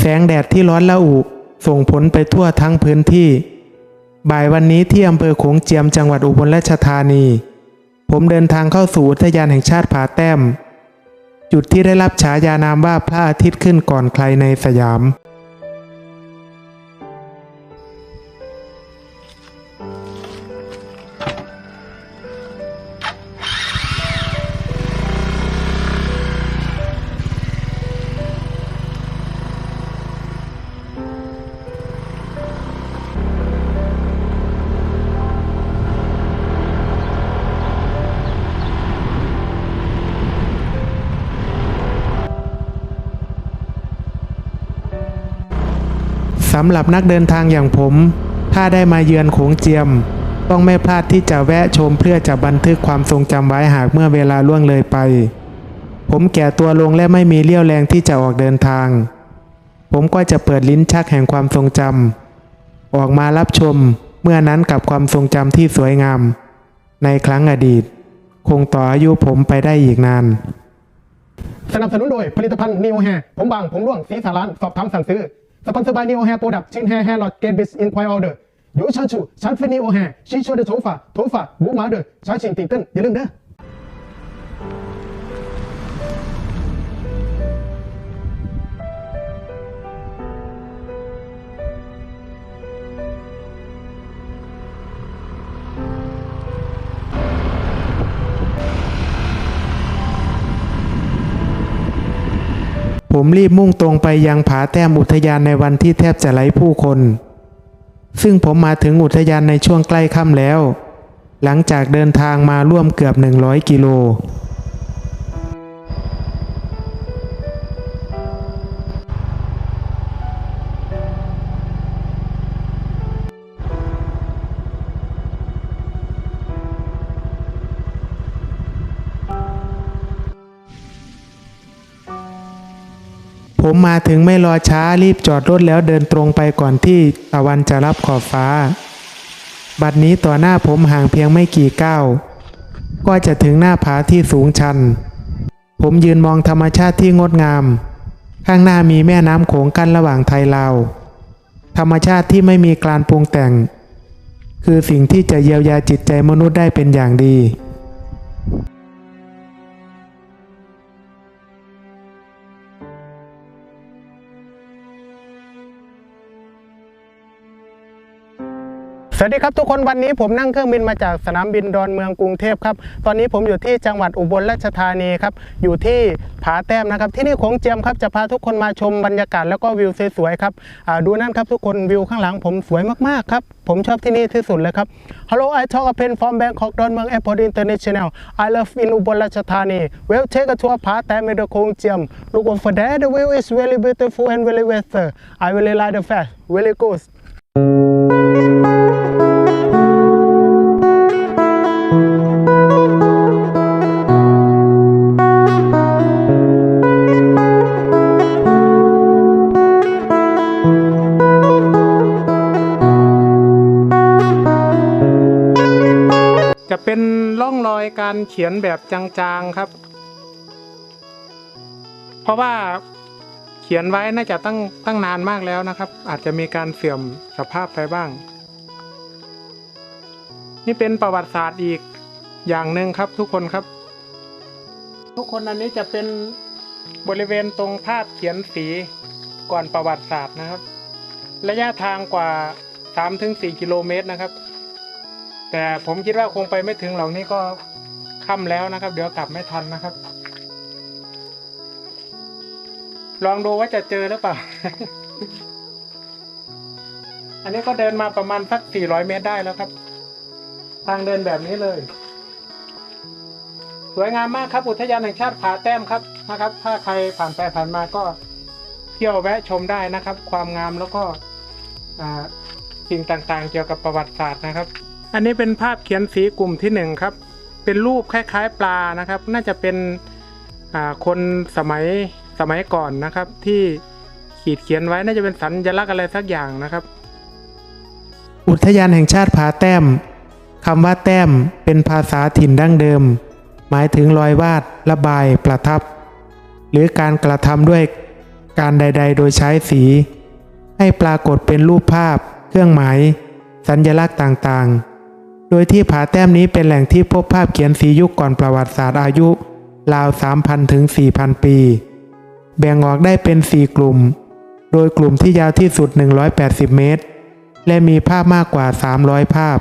แสงแดดที่ร้อนละอุส่งผลไปทั่วทั้งพื้นที่ บ่ายวันนี้ที่อำเภอโขงเจียมจังหวัดอุบลราชธานี ผมเดินทางเข้าสู่อุทยานแห่งชาติผาแต้ม จุดที่ได้รับฉายานามว่าพระอาทิตย์ขึ้นก่อนใครในสยาม สำหรับนักเดินทางอย่างผม ถ้าได้มาเยือนโขงเจียม ต้องไม่พลาดที่จะแวะชมเพื่อจะบันทึกความทรงจำไว้หากเมื่อเวลาล่วงเลยไป ผมแก่ตัวลงและไม่มีเรี่ยวแรงที่จะออกเดินทาง ผมก็จะเปิดลิ้นชักแห่งความทรงจำออกมารับชมเมื่อนั้นกับความทรงจำที่สวยงาม ในครั้งอดีต คงต่ออายุผมไปได้อีกนาน สนับสนุนโดยผลิตภัณฑ์ Neo Hair ผมบาง ผมร่วงสีสาราน สอบถามสั่งซื้อ Sponsored by Neo Hair Product, Chin Hair Hair Lot, Get Biz Inquire Order 有产出，产品 Neo Hair，新秀的头发，头发无毛的，详情点灯，点亮灯。 ผมรีบมุ่งตรงไปยังผาแต้มอุทยานในวันที่แทบจะไร้ผู้คน ซึ่งผมมาถึงอุทยานในช่วงใกล้ค่ำแล้ว หลังจากเดินทางมาร่วมเกือบ 100 กิโล ผมมาถึงไม่รอช้ารีบจอดรถแล้วเดินตรงไปก่อนที่ตะวันจะรับขอบฟ้า บัดนี้ต่อหน้าผมห่างเพียงไม่กี่ก้าวก็จะถึงหน้าผาที่สูงชัน ผมยืนมองธรรมชาติที่งดงาม ข้างหน้ามีแม่น้ำโขงกั้นระหว่างไทยลาว ธรรมชาติที่ไม่มีการปรุงแต่ง คือสิ่งที่จะเยียวยาจิตใจมนุษย์ได้เป็นอย่างดี สวัสดีครับทุกคนวันนี้ผมนั่งเครื่องบินมาจากสนามบินดอนเมืองกรุงเทพครับตอนนี้ผมอยู่ที่จังหวัดอุบลราชธานีครับอยู่ที่ผาแต้มนะครับที่นี่โขงเจียมครับจะพาทุกคนมาชมบรรยากาศแล้วก็วิวสวยๆครับดูนั่นครับทุกคนวิวข้างหลังผมสวยมากๆครับผมชอบที่นี่ที่สุดเลยครับ Hello I talk a pen from Bangkok ดอนเมือง Airport International I love in อุบลราชธานี Well take a tour ผาแต้ม in the โขงเจียม Look over there the view is really beautiful and really weather I really like the fact really good การเขียนแบบจางๆครับ เพราะว่าเขียนไว้น่าจะตั้งตั้งนานมากแล้วนะครับ อาจจะมีการเสื่อมสภาพไปบ้าง นี่เป็นประวัติศาสตร์อีกอย่างหนึ่งครับทุกคนครับ ทุกคนอันนี้จะเป็นบริเวณตรงภาพเขียนสีก่อนประวัติศาสตร์นะครับ ระยะทางกว่า 3-4 กิโลเมตรนะครับ แต่ผมคิดว่าคงไปไม่ถึงเหรอกนี่ก็ ค่ำแล้วนะครับ เดี๋ยวกลับไม่ทันนะครับ ลองดูว่าจะเจอหรือเปล่า อันนี้ก็เดินมาประมาณสัก 400 เมตรได้แล้วครับ ทางเดินแบบนี้เลย สวยงามมากครับ อุทยานแห่งชาติผาแต้มครับนะครับ ถ้าใครผ่านไปผ่านมาก็เที่ยวแวะชมได้นะครับ ความงามแล้วก็สิ่งต่างๆ เกี่ยวกับประวัติศาสตร์นะครับ อันนี้เป็นภาพเขียนสีกลุ่มที่หนึ่งครับ เป็นรูปคล้ายๆปลานะครับ น่าจะเป็นคนสมัยสมัยก่อนนะครับ ที่ขีดเขียนไว้น่าจะเป็นสัญลักษณ์อะไรสักอย่างนะครับ อุทยานแห่งชาติผาแต้มคำว่าแต้มเป็นภาษาถิ่นดั้งเดิม หมายถึงรอยวาดระบายประทับ หรือการกระทำด้วยการใด ๆ โดยใช้สี ให้ปรากฏเป็นรูปภาพ เครื่องหมาย สัญลักษณ์ต่างๆ โดยที่ผาแต้มนี้เป็นแหล่งที่พบภาพเขียนสียุคก่อนประวัติศาสตร์อายุ ราว 3,000 ถึง 4,000 ปี แบ่งออกได้เป็น 4 กลุ่ม โดยกลุ่มที่ยาวที่สุด 180 เมตร และมีภาพมากกว่า 300 ภาพ